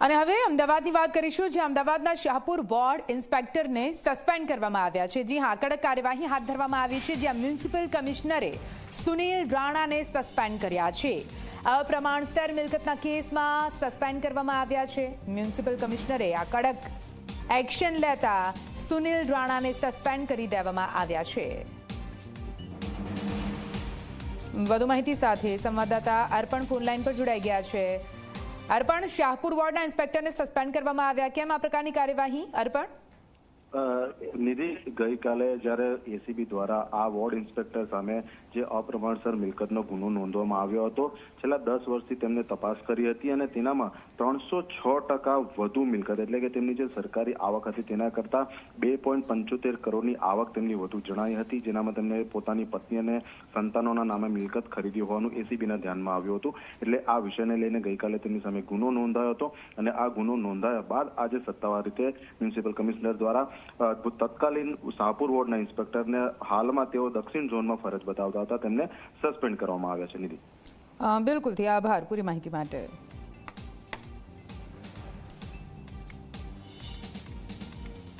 અને હવે અમદાવાદની વાત કરીશું જે અમદાવાદના શાહપુર વોર્ડ ઇન્સ્પેક્ટરને સસ્પેન્ડ કરવામાં આવ્યા છે. જી હા, કડક કાર્યવાહી હાથ ધરવામાં આવી છે, જ્યાં મ્યુનિસિપલ કમિશનરે સુનિલ રાણાને સસ્પેન્ડ કર્યા છે. અપ્રમાણસર મિલકતના કેસમાં સસ્પેન્ડ કરવામાં આવ્યા છે. મ્યુનિસિપલ કમિશનરે આ કડક એક્શન લેતા સુનિલ રાણાને સસ્પેન્ડ કરી દેવામાં આવ્યા છે. વધુ માહિતી સાથે સંવાદદાતા અર્પણ ફોનલાઈન પર જોડાઈ ગયા છે. અર્પણ શાહપુર વોર્ડના ઇન્સ્પેક્ટરને સસ્પેન્ડ કરવામાં આવ્યા. કેમ આ પ્રકારની કાર્યવાહી? અર્પણ? નિધિ ગઈકાલે જ્યારે એસીબી દ્વારા આ વોર્ડ ઇન્સ્પેક્ટર સામે જે અપ્રમાણસર મિલકતનો ગુનો નોંધવામાં આવ્યો હતો છેલ્લા દસ વર્ષથી તેમને તપાસ કરી હતી અને તેનામાં ત્રણસો છ ટકા વધુ મિલકત એટલે કે તેમની જે સરકારી આવક હતી તેના કરતા બે પોઈન્ટ પંચોતેર કરોડની આવક તેમની વધુ જણાઈ હતી જેનામાં તેમને પોતાની પત્ની અને સંતાનોના નામે મિલકત ખરીદી હોવાનું એસીબીના ધ્યાનમાં આવ્યું હતું. એટલે આ વિષયને લઈને ગઈકાલે તેમની સામે ગુનો નોંધાયો હતો અને આ ગુનો નોંધાયા બાદ આજે સત્તાવાર રીતે મ્યુનિસિપલ કમિશનર દ્વારા અ, તત્કાલીન શાહપુર વોર્ડના ઇન્સ્પેક્ટરને હાલમાં તેઓ દક્ષિણ ઝોનમાં ફરજ બતાવતા હતા. તેમને સસ્પેન્ડ કરવામાં આવ્યા છે નિધિ બિલકુલથી આભાર પૂરી માહિતી માટે.